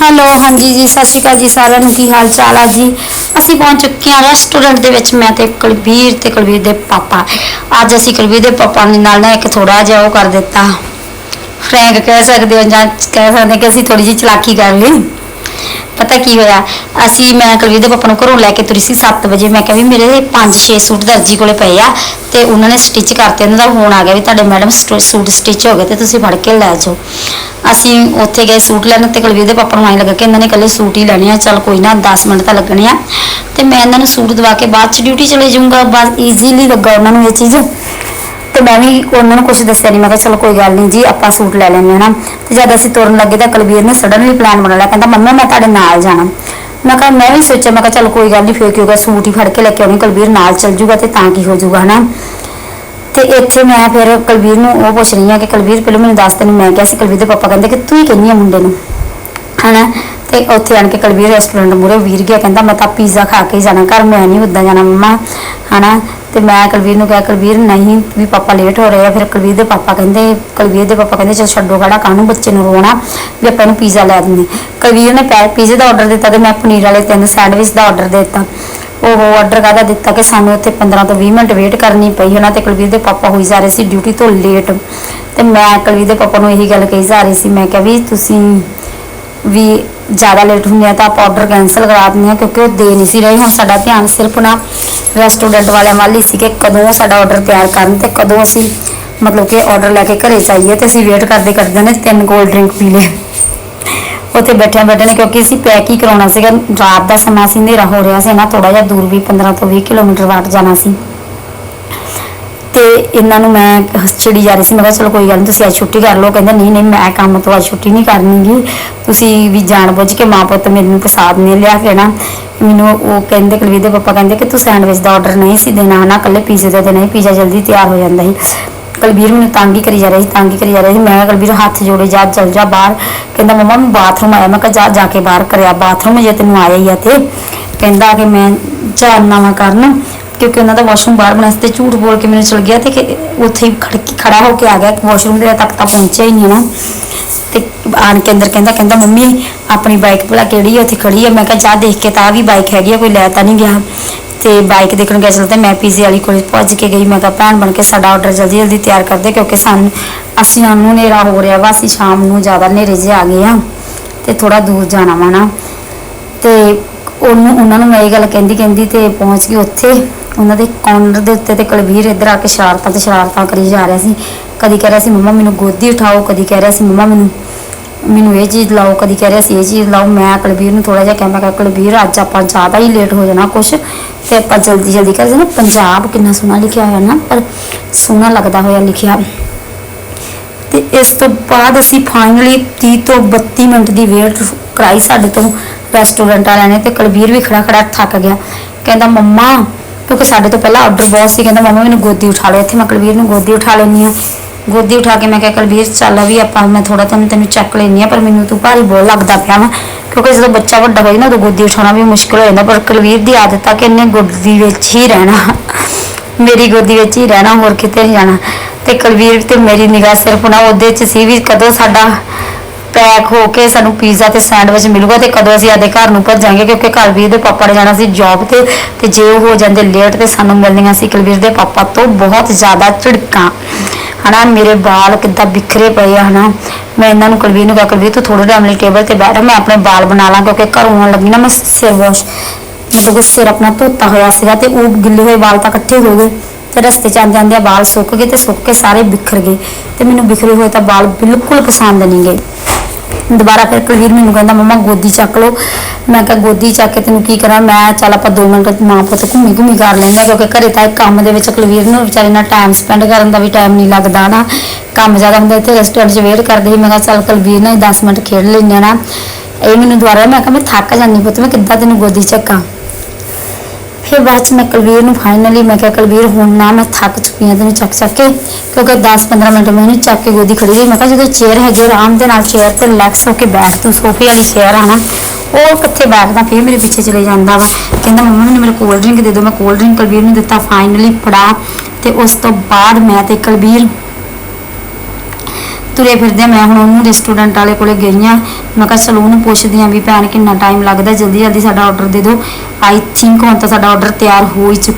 Hello ਹਾਂਜੀ ਜੀ, ਸਤਿ ਸ਼੍ਰੀ ਅਕਾਲ ਜੀ ਸਾਰਿਆਂ ਨੂੰ, ਕੀ ਹਾਲ ਚਾਲ ਆ ਜੀ? ਅਸੀਂ ਪਹੁੰਚ ਚੁੱਕੇ ਹਾਂ ਰੈਸਟੋਰੈਂਟ ਦੇ ਵਿੱਚ, ਮੈਂ ਤੇ ਕੁਲਬੀਰ ਤੇ ਕੁਲਵੀਰ ਦੇ ਪਾਪਾ। ਅੱਜ ਅਸੀਂ ਕੁਲਬੀਰ ਦੇ ਪਾਪਾ ਨੇ ਨਾਲ ਨਾ ਇੱਕ ਥੋੜਾ ਜਿਹਾ ਉਹ ਕਰ ਦਿੱਤਾ। ਫਰੈਂਕ ਕਹਿ ਸਕਦੇ ਹੋ ਜਾਂ ਕਹਿ ਸਕਦੇ ਕਿ ਅਸੀਂ ਥੋੜੀ ਜਿਹੀ ਚਲਾਕੀ ਕਰ ਲਈ। ਪਤਾ ਕੀ ਹੋਇਆ? ਅਸੀਂ, ਮੈਂ ਕੁਲਵੀਰ ਦੇ ਪਾਪਾ ਨੂੰ ਘਰੋਂ ਲੈ ਕੇ ਤੁਰੀ ਸੀ 7 ਵਜੇ। ਮੈਂ ਕਿਹਾ ਵੀ ਮੇਰੇ 5-6 ਸੂਟ ਦਰਜੀ ਕੋਲੇ ਪਏ ਆ ਤੇ ਉਹਨਾਂ ਨੇ ਸਟਿਚ ਕਰਤੇ, ਉਹਨਾਂ ਦਾ ਫੋਨ ਆ ਗਿਆ ਵੀ ਤੁਹਾਡੇ ਮੈਡਮ ਸੂਟ ਸਟਿਚ ਹੋ ਗਏ ਤੇ ਤੁਸੀਂ ਫੜ ਕੇ ਲੈ ਜਾਓ। ਅਸੀਂ ਉੱਥੇ ਗਏ ਸੂਟ ਲੈਣ ਤੇ ਕੁਲਵੀਰ ਦੇ ਪਾਪਾ ਨੂੰ ਆਈ ਲੱਗਾ ਕਿ ਇਹਨਾਂ ਨੇ ਕੱਲੇ ਸੂਟ ਹੀ ਲੈਣੇ ਆ, ਚਲ ਕੋਈ ਨਾ 10 ਮਿੰਟ ਤਾਂ ਲੱਗਣੇ ਆ। ਤੇ ਮੈਂ ਇਹਨਾਂ ਨੂੰ ਸੂਟ ਦਵਾ ਕੇ ਬਾਅਦ ਚ ਡਿਊਟੀ ਚਲੇ ਜਾਊਂਗਾ, ਬਸ ਈਜ਼ੀਲੀ ਲੱਗਾ ਉਹਨਾਂ ਨੂੰ ਇਹ ਚੀਜ਼। ਤੇ ਮੈਂ ਵੀ ਉਹਨਾਂ ਨੂੰ ਕੁਝ ਦੱਸਿਆ ਨਹੀਂ ਮੈਂ ਕਿਹਾ ਚਲੋ ਕੋਈ ਗੱਲ ਨਹੀਂ ਜੀ, ਆਪਾਂ ਸੂਟ ਲੈ ਲੈਂਦੇ ਹਾਂ ਤੇ ਜਦ ਅਸੀਂ ਤੁਰਨ ਲੱਗੇ ਤਾਂ ਕੁਲਵੀਰ ਨੇ ਸਡਨਲੀ ਪਲਾਨ ਬਣਾ ਲਿਆ, ਕਹਿੰਦਾ, ਮੰਮਾ, ਮੈਂ ਤੁਹਾਡੇ ਨਾਲ ਜਾਣਾ। ਮੈਂ ਕਿਹਾ, ਮੈਂ ਵੀ ਸੋਚਿਆ, ਮੈਂ ਕਿਹਾ, ਚਲ ਕੋਈ ਗੱਲ ਨਹੀਂ ਫੇਰ ਕੀ ਹੋਗਾ ਸੂਟ ਹੀ ਫੜ ਕੇ ਲੈ ਕੇ ਆਉਣੀ, ਕੁਲਵੀਰ ਨਾਲ ਚੱਲ ਜੂਗਾ ਤੇ ਤਾਂ ਕੀ ਹੋ ਜੂਗਾ, ਹਨਾ? ਤੇ ਇੱਥੇ ਮੈਂ ਫਿਰ ਕੁਲਵੀਰ ਨੂੰ ਉਹ ਪੁੱਛ ਰਹੀ ਹਾਂ ਕਿ ਕੁਲਵੀਰ, ਪਹਿਲਾਂ ਮੈਨੂੰ ਦੱਸ ਤੈਨੂੰ, ਮੈਂ ਕਿਹਾ ਸੀ ਕੁਲਵੀਰ ਦੇ ਪਾਪਾ ਕਹਿੰਦੇ ਕਿ ਤੂੰ ਹੀ ਕਹਿੰਦੀ ਆ ਮੁੰਡੇ ਨੂੰ, ਹਨਾ? ਤੇ ਉੱਥੇ ਆਣ ਕੇ ਕਲਵੀਰ ਰੈਸਟੋਰੈਂਟ ਮੂਰੇ ਵੀਰ ਗਿਆ, ਕਹਿੰਦਾ ਮੈਂ ਤਾਂ ਪੀਜ਼ਾ ਖਾ ਕੇ ਹੀ ਜਾਣਾ, ਘਰ ਮੈਂ ਨਹੀਂ ਉੱਦਾਂ ਜਾਣਾ ਮੰਮਾ, ਹਨਾ? ਤੇ ਮੈਂ ਕਲਵੀਰ ਨੂੰ ਕਿਹਾ, ਕਲਵੀਰ ਨਹੀਂ, ਵੀ ਪਾਪਾ ਲੇਟ ਹੋ ਰਹੇ ਆ, ਫਿਰ ਕੁਲਵੀਰ ਦੇ ਪਾਪਾ ਕਹਿੰਦੇ, ਕਲਵੀਰ ਦੇ ਪਾਪਾ ਕਹਿੰਦੇ, ਚਲ ਛੱਡੋ ਖੜਾ ਕਾਹਨੂੰ ਬੱਚੇ ਨੂੰ ਰੋਣਾ, ਵੀ ਆਪਾਂ ਨੂੰ ਪੀਜ਼ਾ ਲੈ ਦਿੰਦੇ। ਕਲਵੀਰ ਨੇ ਪੈ ਪੀਜ਼ੇ ਦਾ ਆਰਡਰ ਦਿੱਤਾ ਤੇ ਮੈਂ ਪਨੀਰ ਵਾਲੇ ਤਿੰਨ ਸੈਂਡਵਿਚ ਦਾ ਆਰਡਰ ਦਿੱਤਾ। ਉਹ ਆਰਡਰ ਕਾਹਦਾ ਦਿੱਤਾ ਕਿ ਸਾਨੂੰ ਉੱਥੇ 15 ਤੋਂ 20 ਮਿੰਟ ਵੇਟ ਕਰਨੀ ਪਈ, ਹਨਾ? ਤੇ ਕੁਲਵੀਰ ਦੇ ਪਾਪਾ ਹੋਈ ਜਾ ਰਹੇ ਸੀ ਡਿਊਟੀ ਤੋਂ ਲੇਟ ਤੇ ਮੈਂ ਕੁਲਵੀਰ ਦੇ ਪਾਪਾ ਨੂੰ ਇਹੀ ਗੱਲ ਕਹੀ ਜਾ ਰਹੀ ਸੀ, ਮੈਂ ਕਿਹਾ ਵੀ ਤੁਸੀਂ ਵੀ ਜ਼ਿਆਦਾ ਲੇਟ ਹੁੰਦੇ ਆ ਤਾਂ ਆਪਾਂ ਆਰਡਰ ਕੈਨਸਲ ਕਰਾ ਦਿੰਦੇ ਆ ਕਿਉਂਕਿ ਉਹ ਦੇ ਨਹੀਂ ਸੀ ਰਹੇ। ਹੁਣ ਸਾਡਾ ਧਿਆਨ ਸਿਰਫ ਨਾ ਰੈਸਟੋਰੈਂਟ ਵਾਲਿਆਂ ਵੱਲ ਹੀ ਸੀ ਕਿ ਕਦੋਂ ਸਾਡਾ ਆਰਡਰ ਤਿਆਰ ਕਰਨ ਤੇ ਕਦੋਂ ਅਸੀਂ ਮਤਲਬ ਕਿ ਆਰਡਰ ਲੈ ਕੇ ਘਰੇ ਜਾਈਏ ਤੇ ਅਸੀਂ ਵੇਟ ਕਰਦੇ ਕਰਦੇ ਨੇ ਤਿੰਨ ਕੋਲਡ ਡਰਿੰਕ ਪੀ ਲਏ। ਉੱਥੇ ਬੈਠਿਆਂ ਬੈਠੇ ਨੇ ਕਿਉਂਕਿ ਅਸੀਂ ਪੈਕ ਹੀ ਕਰਾਉਣਾ ਸੀਗਾ। ਰਾਤ ਦਾ ਸਮਾਂ ਸੀ, ਹਨੇਰਾ ਹੋ ਰਿਹਾ ਸੀ ਨਾ ਥੋੜਾ ਜਿਹਾ ਦੂਰ ਵੀ 15 ਤੋਂ 20 ਕਿਲੋਮੀਟਰ ਵਾਟ ਜਾਣਾ ਸੀ। ਤੇ ਇਹਨਾਂ ਨੂੰ ਮੈਂ ਚਿੜੀ ਜਾ ਰਹੀ ਸੀ, ਮੈਂ ਕਿਹਾ ਚਲੋ ਕੋਈ ਗੱਲ ਨਹੀਂ ਤੁਸੀਂ ਅੱਜ ਛੁੱਟੀ ਕਰ ਲਓ। ਕਹਿੰਦਾ, ਨਹੀਂ ਨਹੀਂ, ਮੈਂ ਕੰਮ ਤੋਂ ਅੱਜ ਛੁੱਟੀ ਨਹੀਂ ਕਰਨੀਗੀ। ਤੁਸੀਂ ਵੀ ਜਾਣ ਬੁੱਝ ਕੇ ਮਾਂ ਪੁੱਤ ਮੈਨੂੰ ਪ੍ਰਸਾਦ ਨਹੀਂ ਲਿਆ ਕੇ ਨਾ। ਮੈਨੂੰ ਉਹ ਕਹਿੰਦੇ, ਕੁਲਵੀਰ ਦੇ ਪਾਪਾ ਕਹਿੰਦੇ ਕਿ ਤੂੰ ਸੈਂਡਵਿਚ ਦਾ ਆਰਡਰ ਨਹੀਂ ਸੀ ਦੇਣਾ, ਹਨਾ? ਕੱਲੇ ਪੀਜ਼ੇ ਦਾ ਦੇਣਾ ਸੀ ਪੀਜ਼ਾ ਜਲਦੀ ਤਿਆਰ ਹੋ ਜਾਂਦਾ ਸੀ। ਕਲਬੀਰ ਮੈਨੂੰ ਤੰਗ ਹੀ ਕਰੀ ਜਾ ਰਹੀ ਸੀ, ਤੰਗ ਹੀ ਕਰੀ ਜਾ ਰਹੀ ਸੀ। ਮੈਂ ਕਲਬੀਰ ਹੱਥ ਜੋੜੇ ਜਾ, ਚੱਲ ਜਾ ਬਾਹਰ। ਕਹਿੰਦਾ, ਮਮਾ, ਮੈਂ ਬਾਥਰੂਮ ਆਇਆ। ਮੈਂ ਕਿਹਾ, ਜਾ ਜਾ ਕੇ ਬਾਹਰ ਕਰਿਆ ਬਾਥਰੂਮ ਜੇ ਤੈਨੂੰ ਆਇਆ ਹੀ ਆ ਤੇ ਕਹਿੰਦਾ ਕਿ ਮੈਂ ਜਾਣਾ ਵਾ ਕਰਨ ਕਿਉਂਕਿ ਉਹਨਾਂ ਦਾ ਵਾਸ਼ਰੂਮ ਬਾਹਰ ਬਣਾ ਸੀ ਤੇ ਝੂਠ ਬੋਲ ਕੇ ਮੈਨੂੰ ਚਲ ਗਿਆ ਤੇ ਕਿ ਉੱਥੇ ਹੀ ਖੜ ਕੇ ਖੜਾ ਹੋ ਕੇ ਆ ਗਿਆ। ਵਾਸ਼ਰੂਮ ਦੇ ਤੱਕ ਤਾਂ ਪਹੁੰਚਿਆ ਹੀ ਨਹੀਂ ਨਾ। ਤੇ ਆਣ ਕੇ ਅੰਦਰ ਕਹਿੰਦਾ ਕਹਿੰਦਾ, ਮੰਮੀ, ਆਪਣੀ ਬਾਈਕ ਭਲਾ ਕਿਹੜੀ ਹੈ ਉੱਥੇ ਖੜੀ ਹੈ ਮੈਂ ਕਿਹਾ, ਜਾ ਦੇਖ ਕੇ ਤਾਂ ਵੀ ਬਾਈਕ ਹੈਗੀ ਆ, ਕੋਈ ਲੈ ਤਾਂ ਨਹੀਂ ਗਿਆ। ਤੇ ਬਾਈਕ ਦੇਖਣ ਗਿਆ ਚਲ ਮੈਂ ਪੀਜ਼ੇ ਵਾਲੀ ਕੋਲ ਪਹੁੰਚ ਕੇ ਗਈ। ਮੈਂ ਕਿਹਾ, ਭੈਣ ਬਣ ਕੇ ਸਾਡਾ ਆਰਡਰ ਜਲਦੀ ਜਲਦੀ ਤਿਆਰ ਕਰ ਦੇ ਕਿਉਂਕਿ ਸਾਨੂੰ, ਅਸੀਂ ਨੂੰ ਹਨੇਰਾ ਹੋ ਰਿਹਾ ਵਾ, ਅਸੀਂ ਸ਼ਾਮ ਨੂੰ ਜ਼ਿਆਦਾ ਹਨੇਰੇ 'ਚ ਆ ਗਏ ਆ ਤੇ ਥੋੜਾ ਦੂਰ ਜਾਣਾ ਵਾ ਨਾ। ਤੇ ਉਹਨੂੰ, ਉਹਨਾਂ ਨੂੰ ਮੈਂ ਇਹ ਗੱਲ ਕਹਿੰਦੀ ਕਹਿੰਦੀ ਤੇ ਪਹੁੰਚ ਗਈ ਉੱਥੇ। ਉਹਨਾਂ ਦੇ ਕਾਊਂਟਰ ਦੇ ਉੱਤੇ ਤੇ ਕੁਲਵੀਰ ਇੱਧਰ ਆ ਕੇ ਸ਼ਰਾਰਤਾਂ ਤੇ ਸ਼ਰਾਰਤਾਂ ਕਰੀ ਜਾ ਰਿਹਾ ਸੀ। ਕਦੀ ਕਹਿ ਰਿਹਾ ਸੀ, ਮੰਮਾ, ਮੈਨੂੰ ਗੋਦੀ ਉਠਾਓ। ਕਦੀ ਕਹਿ ਰਿਹਾ ਸੀ, ਮੰਮਾ, ਮੈਨੂੰ ਮੈਨੂੰ ਇਹ ਚੀਜ਼ ਲਾਓ। ਕਦੀ ਕਹਿ ਰਿਹਾ ਸੀ, ਇਹ ਚੀਜ਼ ਲਾਓ। ਮੈਂ ਕੁਲਵੀਰ ਨੂੰ ਥੋੜਾ ਜਿਹਾ ਕਹਿ ਮੈਂ ਕੁਲਵੀਰ, ਅੱਜ ਆਪਾਂ ਜ਼ਿਆਦਾ ਹੀ ਲੇਟ ਹੋ ਜਾਣਾ ਕੁਛ ਤੇ ਆਪਾਂ ਜਲਦੀ ਜਲਦੀ ਕਰ ਨਾ, ਪੰਜਾਬ ਕਿੰਨਾ ਸੋਹਣਾ ਲਿਖਿਆ ਹੋਇਆ ਨਾ, ਪਰ ਸੋਹਣਾ ਲੱਗਦਾ ਹੋਇਆ ਲਿਖਿਆ। ਤੇ ਇਸ ਤੋਂ ਬਾਅਦ ਅਸੀਂ ਫਾਈਨਲੀ 30 ਤੋਂ 32 ਮਿੰਟ ਦੀ ਵੇਟ ਕਰਾਈ ਸਾਡੇ ਤੋਂ ਰੈਸਟੋਰੈਂਟ ਵਾਲਿਆਂ ਨੇ ਤੇ ਕੁਲਵੀਰ ਵੀ ਖੜਾ ਖੜਾ ਥੱਕ ਗਿਆ। ਕਹਿੰਦਾ, ਮੰਮਾ ਕਿਉਂਕਿ ਸਾਡੇ ਤੋਂ ਪਹਿਲਾਂ ਆਰਡਰ ਬਹੁਤ ਸੀ, ਕਹਿੰਦਾ ਮੰਮਾ ਮੈਨੂੰ ਗੋਦੀ ਉਠਾ ਲਓ, ਇੱਥੇ ਮੈਂ ਕੁਲਵੀਰ ਨੂੰ ਗੋਦੀ ਉਠਾ ਲੈਣੀ ਆ ਗੋਦੀ ਉਠਾ ਕੇ ਮੈਂ ਕਿਹਾ, ਕੁਲਵੀਰ ਚੱਲ ਵੀ ਆਪਾਂ ਮੈਂ ਥੋੜਾ ਤੈਨੂੰ ਤੈਨੂੰ ਚੱਕ ਲੈਣੀ ਆ ਪਰ ਮੈਨੂੰ ਤੂੰ ਭਾਰੀ ਬਹੁਤ ਲੱਗਦਾ ਪਿਆ ਵਾ। ਕਿਉਂਕਿ ਜਦੋਂ ਬੱਚਾ ਵੱਡਾ ਹੋਏ ਨਾ, ਉਦੋਂ ਗੋਦੀ ਉਠਾਉਣਾ ਵੀ ਮੁਸ਼ਕਲ ਹੋ ਜਾਂਦਾ, ਪਰ ਕਲਵੀਰ ਦੀ ਆਦਤ ਆ ਕਿ ਇਹਨੇ ਗੋਦੀ ਵਿੱਚ ਹੀ ਰਹਿਣਾ। ਮੇਰੀ ਗੋਦੀ ਵਿੱਚ ਹੀ ਰਹਿਣਾ, ਹੋਰ ਕਿਤੇ ਨਹੀਂ ਜਾਣਾ। ਤੇ ਕੁਲਵੀਰ ਤੇ ਮੇਰੀ ਨਿਗਾਹ ਸਿਰਫ ਨਾ ਉਹਦੇ 'ਚ ਸੀ ਵੀ ਕਦੋਂ ਸਾਡਾ ਪੈਕ ਹੋ ਕੇ ਸਾਨੂੰ ਪੀਜ਼ਾ ਤੇ ਸੈਂਡਵਿਚ ਮਿਲੂਗਾ ਤੇ ਕਦੋਂ ਅਸੀਂ ਆਦੇ ਘਰ ਨੂੰ ਭੱਜਾਂਗੇ ਕਿਉਂਕਿ ਘਰ ਵੀਰ ਦੇ ਪਾਪਾ ਨੇ ਜਾਣਾ ਸੀ ਜੌਬ ਤੇ ਤੇ ਜੇ ਉਹ ਹੋ ਜਾਂਦੇ ਲੇਟ ਤੇ ਸਾਨੂੰ ਮਿਲਣੀਆਂ ਸੀ ਕੁਲਵੀਰ ਦੇ ਪਾਪਾ ਤੋਂ ਬਹੁਤ ਜ਼ਿਆਦਾ ਝਿੜਕਾਂ। ਹਨਾ, ਮੇਰੇ ਵਾਲ ਕਿੱਦਾਂ ਬਿਖਰੇ ਪਏ ਆ, ਹਨਾ। ਮੈਂ ਇਹਨਾਂ ਨੂੰ ਕੁਲਵੀਰ ਨੂੰ ਕਿਹਾ, ਕੁਲਵੀਰ, ਤੂੰ ਥੋੜੇ ਟਾਈਮ ਲਈ ਟੇਬਲ ਤੇ ਬੈਠ, ਮੈਂ ਆਪਣੇ ਵਾਲ ਬਣਾ ਲਾਂ ਕਿਉਂਕਿ ਘਰੋਂ ਆਉਣ ਲੱਗੀ ਨਾ ਮੈਂ ਸਿਰ ਵਾਸ਼ ਮਤਲਬ ਕਿ ਸਿਰ ਆਪਣਾ ਧੋਤਾ ਹੋਇਆ ਸੀਗਾ ਤੇ ਉਹ ਗਿੱਲੇ ਹੋਏ ਵਾਲ ਤਾਂ ਇਕੱਠੇ ਹੋ ਗਏ ਤੇ ਰਸਤੇ ਚ ਆਂਦੇ ਆਂਦੇ ਵਾਲ ਸੁੱਕ ਗਏ ਤੇ ਸੁੱਕ ਕੇ ਸਾਰੇ ਬਿਖਰ ਗਏ ਤੇ ਮੈਨੂੰ ਬਿਖਰੇ ਹੋਏ ਤਾਂ ਵਾਲ ਬਿਲਕੁਲ ਪਸੰਦ ਨਹੀਂ ਗਏ। ਦੁਬਾਰਾ ਫਿਰ ਕੁਲਵੀਰ ਮੈਨੂੰ ਕਹਿੰਦਾ, ਮੰਮਾ, ਗੋਦੀ ਚੱਕ ਲਓ। ਮੈਂ ਕਿਹਾ, ਗੋਦੀ ਚੱਕ ਕੇ ਤੈਨੂੰ ਕੀ ਕਰਾਂ? ਮੈਂ ਚੱਲ ਆਪਾਂ ਦੋ ਮਿੰਟ ਮਾਂ ਪੁੱਤ ਘੁੰਮੀ ਘੁੰਮੀ ਕਰ ਲੈਂਦੇ ਹਾਂ, ਕਿਉਂਕਿ ਘਰੇ ਤਾਂ ਇਹ ਕੰਮ ਦੇ ਵਿੱਚ ਕੁਲਵੀਰ ਨੂੰ ਵਿਚਾਰੇ ਨਾਲ ਟਾਈਮ ਸਪੈਂਡ ਕਰਨ ਦਾ ਵੀ ਟਾਈਮ ਨਹੀਂ ਲੱਗਦਾ ਨਾ। ਕੰਮ ਜ਼ਿਆਦਾ ਹੁੰਦਾ, ਇੱਥੇ ਰੈਸਟੋਰੈਂਟ 'ਚ ਵੇਟ ਕਰਦੇ ਸੀ। ਮੈਂ ਕਿਹਾ, ਚੱਲ ਕੁਲਵੀਰ ਨਾਲ 10 ਮਿੰਟ ਖੇਡ ਲੈਂਦੇ ਹਾਂ ਨਾ। ਇਹ ਮੈਨੂੰ ਦੁਬਾਰਾ ਮੈਂ ਕਿਹਾ, ਮੈਂ ਥੱਕ ਜਾਂਦੀ ਪੁੱਤ, ਮੈਂ ਕਿੱਦਾਂ ਤੈਨੂੰ ਗੋਦੀ ਚੱਕਾਂ? ਫਿਰ ਬਾਅਦ ਚ ਮੈਂ ਕਲਵੀਰ ਨੂੰ ਫਾਈਨਲੀ ਮੈਂ ਕਿਹਾ, ਕੁਲਵੀਰ, ਹੁਣ ਨਾ ਮੈਂ ਥੱਕ ਚੁੱਕੀ ਹਾਂ, ਤੈਨੂੰ ਚੱਕ ਚੱਕ ਕੇ, ਕਿਉਂਕਿ 10-15 ਮਿੰਟ ਮੈਂ ਇਹਨੂੰ ਚੱਕ ਕੇ ਗੋਦੀ ਖੜੀ ਰਹੀ ਮੈਂ ਕਿਹਾ, ਜਦੋਂ ਚੇਅਰ ਹੈਗੀ ਆਰਾਮ ਦੇ ਨਾਲ ਚੇਅਰ ਤੇ ਰਿਲੈਕਸ ਹੋ ਕੇ ਬੈਠ ਤੂੰ, ਸੋਫੇ ਵਾਲੀ ਚੇਅਰ ਆ ਨਾ, ਉਹ ਕਿੱਥੇ ਬੈਠਦਾ, ਫਿਰ ਮੇਰੇ ਪਿੱਛੇ ਚਲੇ ਜਾਂਦਾ ਵਾ। ਕਹਿੰਦਾ, ਮੰਮੀ ਮੈਨੂੰ ਮੇਰੇ ਕੋਲਡ ਡਰਿੰਕ ਦੇ ਦਿਓ, ਮੈਂ ਕੋਲਡ ਡਰਿੰਕ ਕਲਵੀਰ ਨੂੰ ਦਿੱਤਾ ਫਾਈਨਲੀ ਫੜਾ। ਤੇ ਉਸ ਤੋਂ ਬਾਅਦ ਮੈਂ ਤੇ ਕੁਲਵੀਰ ਤੁਰੇ ਫਿਰਦੇ ਆ। ਮੈਂ ਹੁਣ ਉਹਨੂੰ ਰੈਸਟੋਰੈਂਟ ਵਾਲੇ ਕੋਲੇ ਗਈ ਆ। ਮੈਂ ਕਿਹਾ, ਚਲੋ ਉਹਨੂੰ ਪੁੱਛਦੀ ਆ ਵੀ ਭੈਣ, ਕਿੰਨਾ ਟਾਈਮ ਲੱਗਦਾ? ਜਲਦੀ ਜਲਦੀ ਸਾਡਾ ਆਰਡਰ ਦੇ ਦਿਓ। ਆਈ ਥਿੰਕ ਹੁਣ ਤਾਂ ਸਾਡਾ ਆਰਡਰ ਤਿਆਰ ਹੋ ਹੀ ਚੁੱਕਾ